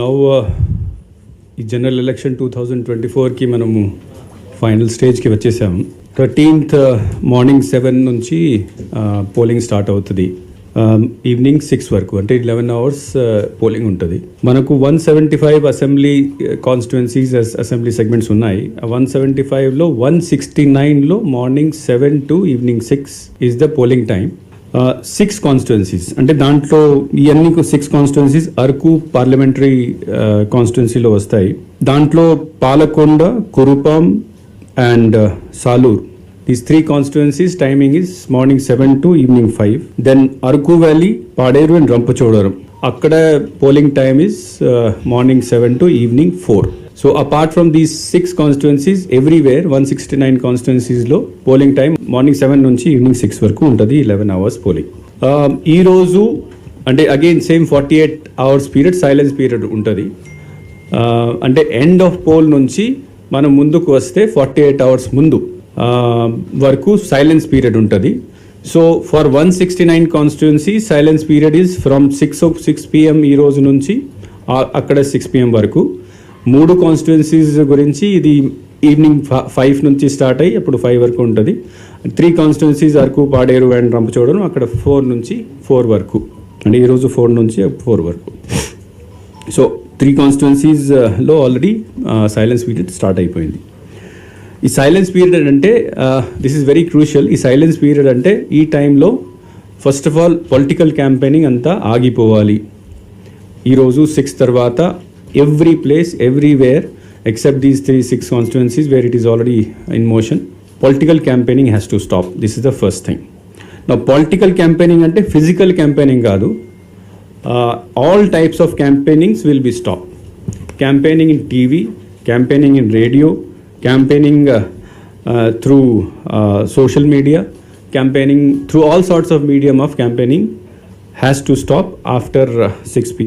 Now ఈ general election two thousand twenty ఫోర్కి మనము ఫైనల్ స్టేజ్కి వచ్చేసాము థర్టీన్త్ మార్నింగ్ సెవెన్ నుంచి పోలింగ్ స్టార్ట్ అవుతుంది. ఈవినింగ్ సిక్స్ వరకు అంటే లెవెన్ అవర్స్ పోలింగ్ ఉంటుంది. మనకు one seventy five assembly constituencies assembly segments ఉన్నాయి. వన్ సెవెంటీ ఫైవ్లో వన్ సిక్స్టీ నైన్లో morning seven to evening six is the polling time six constituencies అంటే దాంట్లో ఇవన్నీ సిక్స్ కాన్స్టిట్యున్సీస్ అరకు పార్లమెంటరీ కాన్స్టిట్యున్సీలో వస్తాయి. దాంట్లో Palakonda Kurupam and Salur. These three constituencies timing is morning seven to evening five then Araku valley Paderu and Rampachodavaram. అక్కడ polling time is morning seven to evening four so apart from these six constituencies everywhere one sixty nine కాన్స్టిట్యున్సీస్లో polling time morning seven నుంచి evening six వరకు ఉంటుంది eleven hours polling ఈ రోజు అంటే again same forty eight hours period silence period ఉంటుంది అంటే end of poll నుంచి మనం ముందుకు వస్తే ఫార్టీ ఎయిట్ అవర్స్ ముందు um, వరకు సైలెన్స్ పీరియడ్ ఉంటుంది. So for one sixty nine constituency silence period is from six six PM ఈ రోజు నుంచి అక్కడ సిక్స్ పిఎం వరకు. మూడు కాన్స్టిట్యున్సీస్ గురించి ఇది ఈవినింగ్ ఫైవ్ నుంచి స్టార్ట్ అయ్యి అప్పుడు ఫైవ్ వరకు ఉంటుంది. Three constituencies Araku Paderu and రంపచోడను అక్కడ ఫోర్ నుంచి ఫోర్ వరకు. అంటే ఈరోజు ఫోర్ నుంచి ఫోర్ వరకు. సో త్రీ కాన్స్టిట్యున్సీస్లో ఆల్రెడీ సైలెన్స్ పీరియడ్ స్టార్ట్ అయిపోయింది. ఈ సైలెన్స్ పీరియడ్ అంటే దిస్ ఇస్ వెరీ క్రూషియల్ ఈ సైలెన్స్ పీరియడ్ అంటే ఈ టైంలో first of all political campaigning అంతా ఆగిపోవాలి. ఈరోజు సిక్స్ తర్వాత every place, everywhere, except these three, six constituencies where it is already in motion, political campaigning has to stop. This is the first thing. Now, political campaigning and physical campaigning. Uh, all types of campaignings will be stopped. Campaigning in TV, campaigning in radio, campaigning uh, uh, through uh, social media, campaigning through all sorts of medium of campaigning has to stop after uh, 6 p.m.